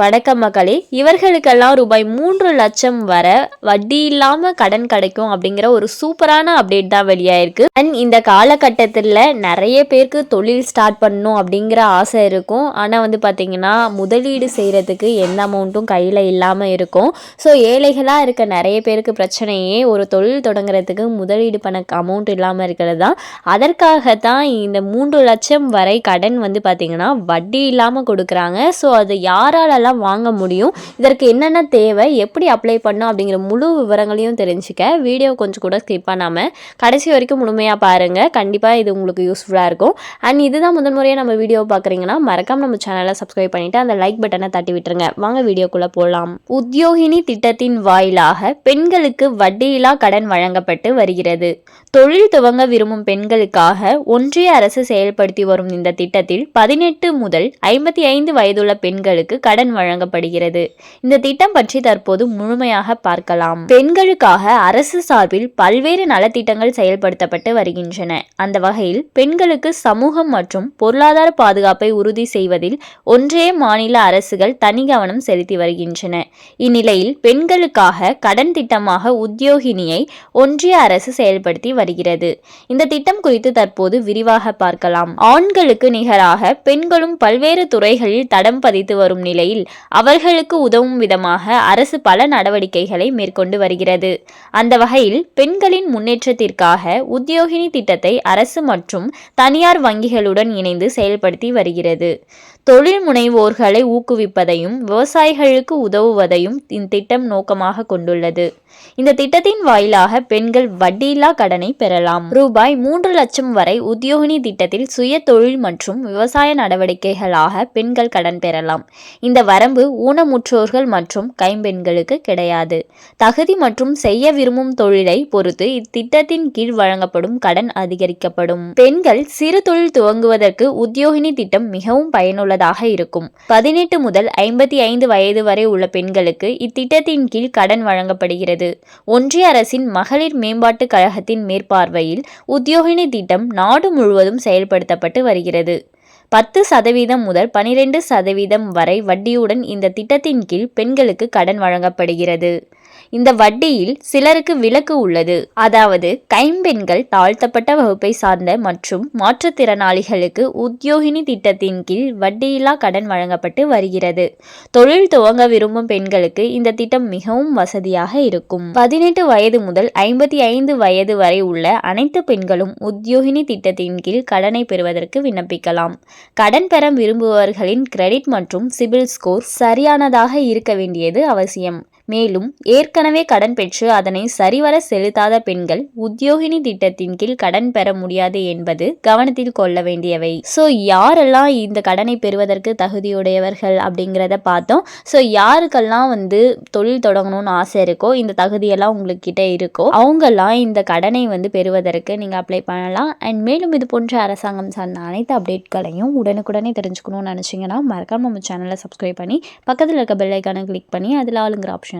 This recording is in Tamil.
வணக்கம் மக்களே. இவர்களுக்கெல்லாம் ரூபாய் மூன்று லட்சம் வர வட்டி இல்லாம கடன் கிடைக்கும் அப்படிங்கிற ஒரு சூப்பரான அப்டேட் தான் வெளியாயிருக்கு. அண்ட் இந்த காலகட்டத்தில் நிறைய பேருக்கு தொழில் ஸ்டார்ட் பண்ணணும் அப்படிங்கிற ஆசை இருக்கும். ஆனால் வந்து பார்த்தீங்கன்னா முதலீடு செய்கிறதுக்கு எந்த அமௌண்ட்டும் கையில் இல்லாமல் இருக்கும். ஸோ ஏழைகளாக இருக்க நிறைய பேருக்கு பிரச்சனையே ஒரு தொழில் தொடங்குறதுக்கு முதலீடு பண்ண அமௌண்ட் இல்லாமல் இருக்கிறது தான். அதற்காக தான் இந்த மூன்று லட்சம் வரை கடன் வந்து பார்த்தீங்கன்னா வட்டி இல்லாமல் கொடுக்குறாங்க. ஸோ அது யாராலெல்லாம் எல்லாம் வாங்க முடியும். இதற்கு என்னென்ன தேவை எப்படி அப்ளை பண்ணும் அப்படிங்கிற முழு விவரங்களையும் தெரிஞ்சுக்க வீடியோ கொஞ்சம் கூட ஸ்கிப் பண்ணாமல் கடைசி வரைக்கும் முழுமையாக பாருங்கள் கண்டிப்பாக இது உங்களுக்கு யூஸ்ஃபுல்லாக இருக்கும். அண்ட் இதுதான் முதல் முறையாக நம்ம வீடியோ பார்க்குறீங்கன்னா மறக்காம நம்ம சேனலை சப்ஸ்கிரைப் பண்ணிவிட்டு அந்த லைக் பட்டனை தட்டி விட்டுருங்க. வாங்க வீடியோக்குள்ளே போகலாம் உத்தியோகினி திட்டத்தின் வாயிலாக பெண்களுக்கு வட்டியில்லா கடன் வழங்கப்பட்டு வருகிறது. தொழில் துவங்க விரும்பும் பெண்களுக்காக ஒன்றிய அரசு செயல்படுத்தி வரும் இந்த திட்டத்தில் பதினெட்டு முதல் ஐம்பத்தி ஐந்து வயதுள்ள பெண்களுக்கு கடன் வழங்கப்படுகிறது. இந்த திட்டம் பற்றி தற்போது முழுமையாக பார்க்கலாம். பெண்களுக்காக அரசு சார்பில் பல்வேறு நலத்திட்டங்கள் செயல்படுத்தப்பட்டு வருகின்றன. அந்த வகையில் பெண்களுக்கு சமூகம் மற்றும் பொருளாதார பாதுகாப்பை உறுதி செய்வதில் ஒன்றே மாநில அரசுகள் தனி கவனம் செலுத்தி வருகின்றன. இந்நிலையில் பெண்களுக்காக கடன் திட்டமாக உத்தியோகினியை ஒன்றிய அரசு செயல்படுத்தி வருகிறது. இந்த திட்டம் குறித்து தற்போது விரிவாக பார்க்கலாம். ஆண்களுக்கு நிகராக பெண்களும் பல்வேறு துறைகளில் தடம் பதித்து வரும் நிலையில் அவர்களுக்கு உதவும் விதமாக அரசு பல நடவடிக்கைகளை மேற்கொண்டு வருகிறது. அந்த வகையில் பெண்களின் முன்னேற்றத்திற்காக உத்தியோகினி திட்டத்தை அரசு மற்றும் தனியார் வங்கிகளுடன் இணைந்து செயல்படுத்தி வருகிறது. தொழில் முனைவோர்களை ஊக்குவிப்பதையும் விவசாயிகளுக்கு உதவுவதையும் இத்திட்டம் நோக்கமாக கொண்டுள்ளது. இந்த திட்டத்தின் வாயிலாக பெண்கள் வட்டியில்லா கடனை பெறலாம். ரூபாய் மூன்று லட்சம் வரை உத்தியோகினி திட்டத்தில் சுய தொழில் மற்றும் விவசாய நடவடிக்கைகளாக பெண்கள் கடன் பெறலாம். இந்த வரம்பு ஊனமுற்றோர்கள் மற்றும் கைம்பெண்களுக்கு கிடையாது. தகுதி மற்றும் செய்ய விரும்பும் தொழிலை பொறுத்து இத்திட்டத்தின் கீழ் வழங்கப்படும் கடன் அதிகரிக்கப்படும். பெண்கள் சிறு தொழில் துவங்குவதற்கு உத்தியோகினி திட்டம் மிகவும் உள்ளதாக இருக்கும். பதினெட்டு முதல் ஐம்பத்தி ஐந்து வயது வரை உள்ள பெண்களுக்கு இத்திட்டத்தின் கீழ் கடன் வழங்கப்படுகிறது. ஒன்றிய அரசின் மகளிர் மேம்பாட்டு கழகத்தின் மேற்பார்வையில் உத்தியோகினி திட்டம் நாடு முழுவதும் செயல்படுத்தப்பட்டு வருகிறது. பத்து சதவீதம் முதல் பனிரெண்டு சதவீதம் வரை வட்டியுடன் இந்த திட்டத்தின் கீழ் பெண்களுக்கு கடன் வழங்கப்படுகிறது. இந்த வட்டியில் சிலருக்கு விலக்கு உள்ளது. அதாவது கைம்பெண்கள் தாழ்த்தப்பட்ட வகுப்பை சார்ந்த மற்றும் மாற்றுத்திறனாளிகளுக்கு உத்தியோகினி திட்டத்தின் கீழ் வட்டியில்லா கடன் வழங்கப்பட்டு வருகிறது. தொழில் துவங்க விரும்பும் பெண்களுக்கு இந்த திட்டம் மிகவும் வசதியாக இருக்கும். பதினெட்டு வயது முதல் ஐம்பத்தி ஐந்து வயது வரை உள்ள அனைத்து பெண்களும் உத்தியோகினி திட்டத்தின் கீழ் கடனை பெறுவதற்கு விண்ணப்பிக்கலாம். கடன் பெற விரும்புபவர்களின் கிரெடிட் மற்றும் சிபில் ஸ்கோர் சரியானதாக இருக்க வேண்டியது அவசியம். மேலும் ஏற்கனவே கடன் பெற்று அதனை சரிவர செலுத்தாத பெண்கள் உத்தியோகினி திட்டத்தின் கீழ் கடன் பெற முடியாது என்பது கவனத்தில் கொள்ள வேண்டியவை. ஸோ யாரெல்லாம் இந்த கடனை பெறுவதற்கு தகுதியுடையவர்கள் அப்படிங்கிறத பார்த்தோம். ஸோ யாருக்கெல்லாம் வந்து தொழில் தொடங்கணும்னு ஆசை இருக்கோ இந்த தகுதியெல்லாம் உங்கள்கிட்ட இருக்கோ அவங்கெல்லாம் இந்த கடனை வந்து பெறுவதற்கு நீங்கள் அப்ளை பண்ணலாம். அண்ட் மேலும் இது போன்ற அரசாங்கம் சார்ந்த அனைத்து அப்டேட்களையும் உடனுக்குடனே தெரிஞ்சுக்கணும்னு நினச்சிங்கன்னா மறக்காம நம்ம சேனலை சப்ஸ்கிரைப் பண்ணி பக்கத்தில் இருக்க பெல்லைக்கான கிளிக் பண்ணி அதில் ஆளுங்கிற ஆப்ஷன்